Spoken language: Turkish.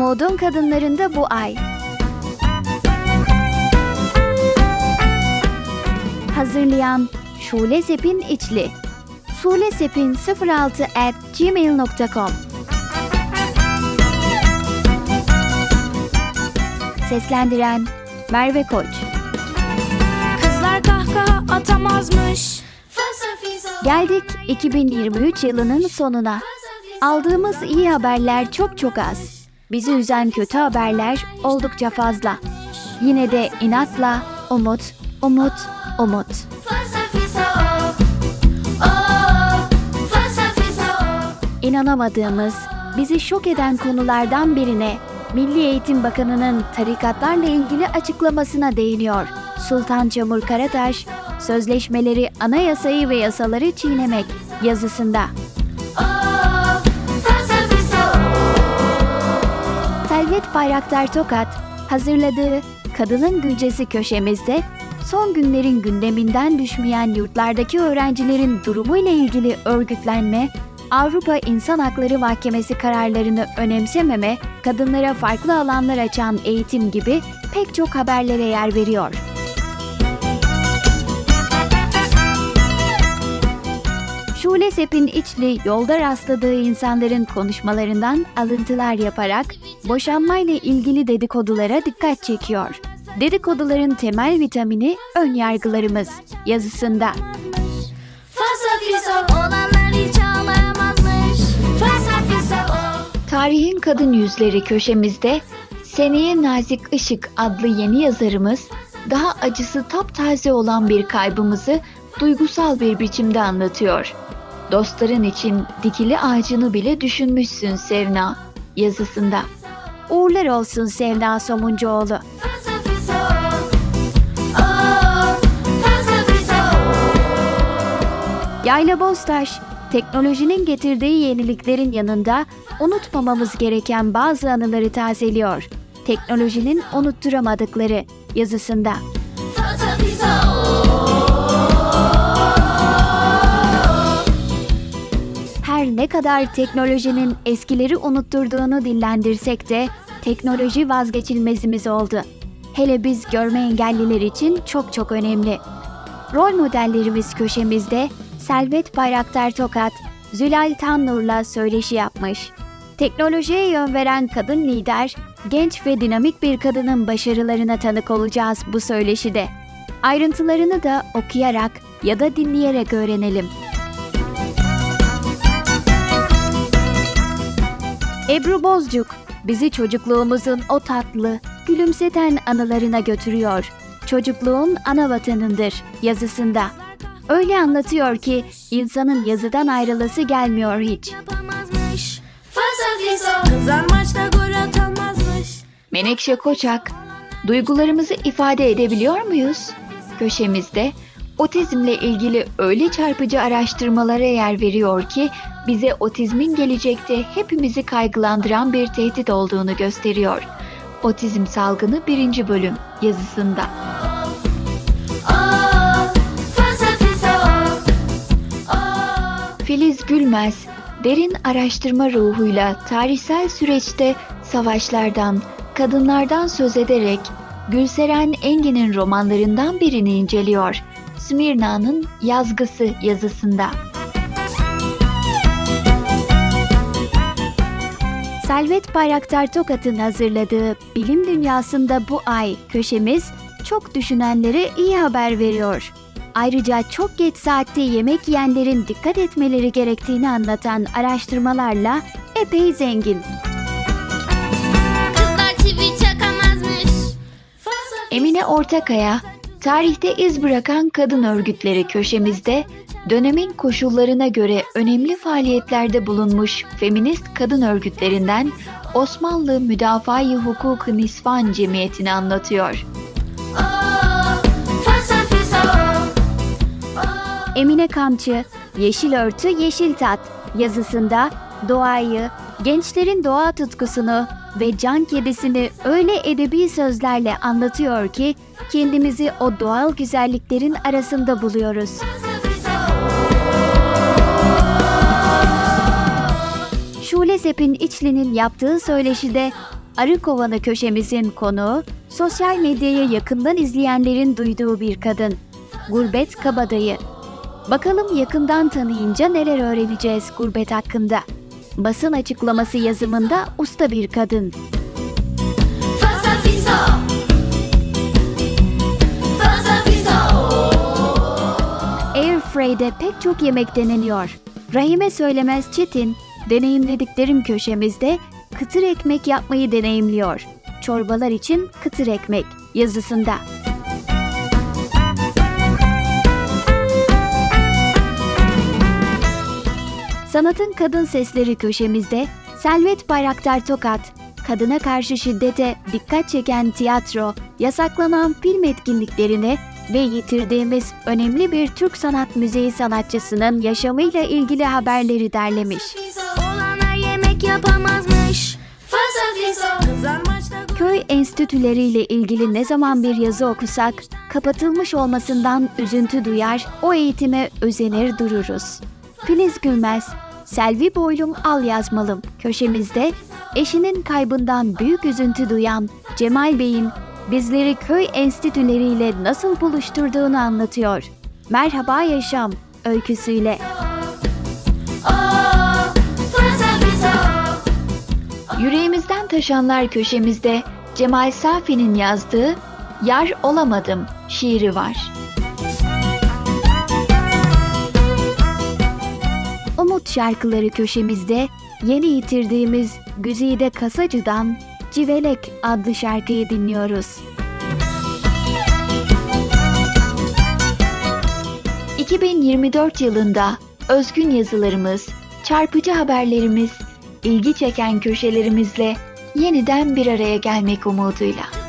Umudun kadınlarında bu ay. Hazırlayan Şule Sepin İçli. şulesepin06 at gmail.com Seslendiren Merve Koç Kızlar kahkaha atamazmış. Geldik 2023 yılının sonuna. Aldığımız iyi haberler çok çok az. Bizi üzen kötü haberler oldukça fazla. Yine de inatla umut, umut, umut. İnanamadığımız, bizi şok eden konulardan birine Milli Eğitim Bakanı'nın tarikatlarla ilgili açıklamasına değiniyor. Sultan Çamur Karataş, sözleşmeleri, anayasayı ve yasaları çiğnemek yazısında. Selvet Bayraktar Tokat hazırladığı Kadının Güncesi köşemizde son günlerin gündeminden düşmeyen yurtlardaki öğrencilerin durumu ile ilgili örgütlenme, Avrupa İnsan Hakları Mahkemesi kararlarını önemsememe, kadınlara farklı alanlar açan eğitim gibi pek çok haberlere yer veriyor. Şule Sep'in içli yolda rastladığı insanların konuşmalarından alıntılar yaparak boşanmayla ilgili dedikodulara dikkat çekiyor. Dedikoduların temel vitamini ön yargılarımız yazısında. Tarihin Kadın Yüzleri köşemizde Seneye Nazik Işık adlı yeni yazarımız daha acısı taptaze olan bir kaybımızı duygusal bir biçimde anlatıyor. Dostların için dikili ağacını bile düşünmüşsün Sevna yazısında. Uğurlar olsun Sevna Somuncuoğlu. Yayla Boztaş, teknolojinin getirdiği yeniliklerin yanında unutmamamız gereken bazı anıları tazeliyor. Teknolojinin unutturamadıkları yazısında. Ne kadar teknolojinin eskileri unutturduğunu dillendirsek de teknoloji vazgeçilmezimiz oldu. Hele biz görme engelliler için çok çok önemli. Rol modellerimiz köşemizde Selvet Bayraktar Tokat, Zülal Tannur'la söyleşi yapmış. Teknolojiye yön veren kadın lider, genç ve dinamik bir kadının başarılarına tanık olacağız bu söyleşide. Ayrıntılarını da okuyarak ya da dinleyerek öğrenelim. Ebru Bozcuk bizi çocukluğumuzun o tatlı, gülümseten anılarına götürüyor. Çocukluğun ana vatanındır yazısında. Öyle anlatıyor ki insanın yazıdan ayrılası gelmiyor hiç. Menekşe Koçak, duygularımızı ifade edebiliyor muyuz? Köşemizde otizmle ilgili öyle çarpıcı araştırmalara yer veriyor ki bize otizmin gelecekte hepimizi kaygılandıran bir tehdit olduğunu gösteriyor. Otizm salgını 1. bölüm yazısında. Filiz Gülmez, derin araştırma ruhuyla tarihsel süreçte savaşlardan, kadınlardan söz ederek Gülseren Engin'in romanlarından birini inceliyor. Smirna'nın Yazgısı yazısında. Selvet Bayraktar Tokat'ın hazırladığı Bilim Dünyasında bu ay köşemiz çok düşünenlere iyi haber veriyor. Ayrıca çok geç saatte yemek yiyenlerin dikkat etmeleri gerektiğini anlatan araştırmalarla epey zengin. Emine Ortakaya, tarihte iz bırakan kadın örgütleri köşemizde dönemin koşullarına göre önemli faaliyetlerde bulunmuş feminist kadın örgütlerinden Osmanlı Müdafaa-i Hukuk-ı Nisvan Cemiyeti'ni anlatıyor. Emine Kamçı, Yeşil Örtü Yeşil Tat yazısında doğayı, gençlerin doğa tutkusunu ve can kedisini öyle edebi sözlerle anlatıyor ki kendimizi o doğal güzelliklerin arasında buluyoruz. Şule Sep'in İçli'nin yaptığı söyleşide Arı Kovanı köşemizin konuğu, sosyal medyayı yakından izleyenlerin duyduğu bir kadın. Gurbet Kabadayı. Bakalım yakından tanıyınca neler öğreneceğiz gurbet hakkında. Basın açıklaması yazımında usta bir kadın. Airfry'de pek çok yemek deneniyor. Rahime Söylemez Çetin, deneyimlediklerim köşemizde kıtır ekmek yapmayı deneyimliyor. Çorbalar için kıtır ekmek yazısında. Sanatın Kadın Sesleri köşemizde Selvet Bayraktar Tokat, kadına karşı şiddete dikkat çeken tiyatro, yasaklanan film etkinliklerine ve yitirdiğimiz önemli bir Türk sanat müziği sanatçısının yaşamıyla ilgili haberleri derlemiş. Köy enstitüleriyle ilgili ne zaman bir yazı okusak, kapatılmış olmasından üzüntü duyar, o eğitime özenir dururuz. Filiz Gülmez, Selvi Boylum Al Yazmalım köşemizde eşinin kaybından büyük üzüntü duyan Cemal Bey'in bizleri köy enstitüleriyle nasıl buluşturduğunu anlatıyor. Merhaba Yaşam öyküsüyle. Yüreğimizden taşanlar köşemizde Cemal Safi'nin yazdığı Yar Olamadım şiiri var. Umut şarkıları köşemizde yeni yitirdiğimiz Güzide Kasacı'dan Civelek adlı şarkıyı dinliyoruz. 2024 yılında özgün yazılarımız, çarpıcı haberlerimiz, ilgi çeken köşelerimizle yeniden bir araya gelmek umuduyla.